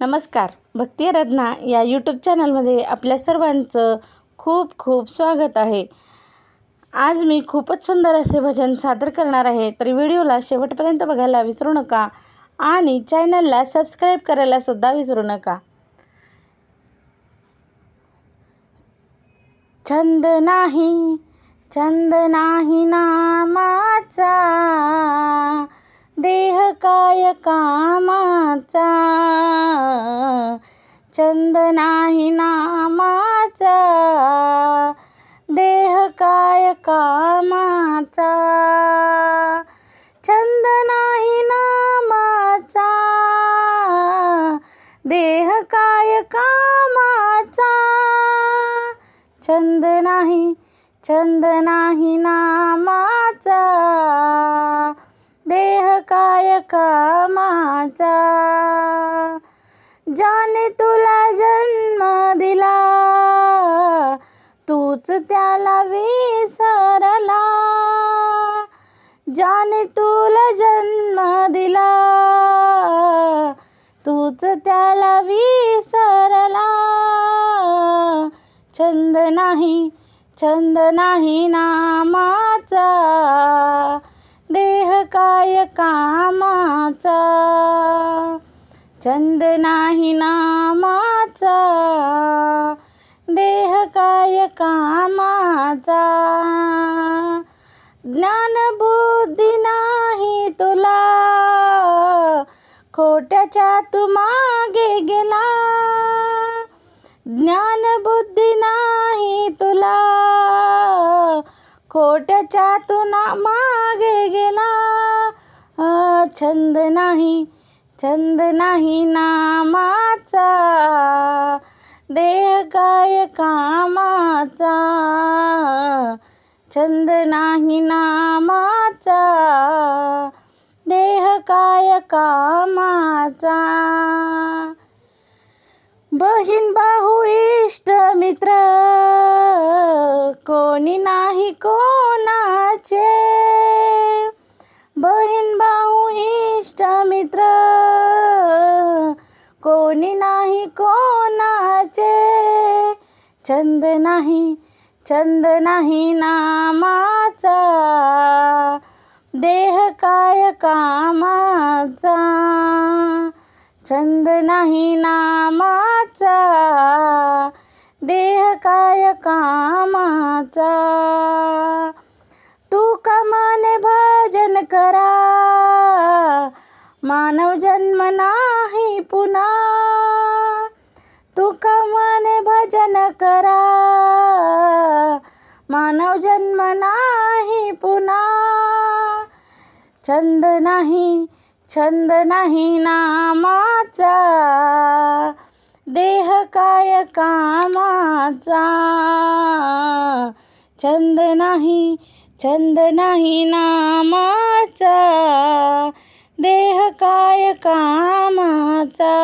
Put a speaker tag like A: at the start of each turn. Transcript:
A: नमस्कार. भक्ती आराधना या यूट्यूब चॅनलमध्ये आपल्या सर्वांचं खूप खूप स्वागत आहे. आज मी खूपच सुंदर असे भजन सादर करणार आहे तर व्हिडिओला शेवटपर्यंत बघायला विसरू नका आणि चॅनलला सबस्क्राईब करायला सुद्धा विसरू नका. छंद नाही छंद नाही नामाचा. काय कामाचा? छंद नाही नामाचा. देह काय कामाचा? छंद नाही नामाचा. देह काय कामाचा? छंद नाही छंद नाही नामाचा. कामाचा. ज्याने तुला जन्म दिला. तूच त्याला विसरला. ज्याने तुला जन्म दिला. तूच त्याला विसरला. छंद नाही छंद नाही नामाचा. देह काय कामाचा? छंद नाही नामाचा. देह काय कामाचा? ज्ञान बुद्धी नाही तुला. खोट्याच्या तू मागे गेला. खोट्याच्या मागे गेला. छंद नाही छंद नाही नामाचा. देह काय कामाचा? छंद नाही नामाचा. देह काय कामाचा? बहीण भाऊ इष्ट मित्र कोणी ना नाही कोणाचे? बहीण भाऊ इष्ट मित्र कोणी नाही कोणाचे? छंद नाही छंद नाही नामाचा. देह काय कामाचा? छंद नाही नामाचा. देह काय कामाचा? तू कमाने भजन करा. मानव जन्म नाही पुन्हा. तू कमाने भजन करा. मानव जन्म नाही पुन्हा. छंद नाही छंद नाही नामाचा. देह काय कामाचा? छंद नाही छंद नाही नामाचा. देह काय कामाचा?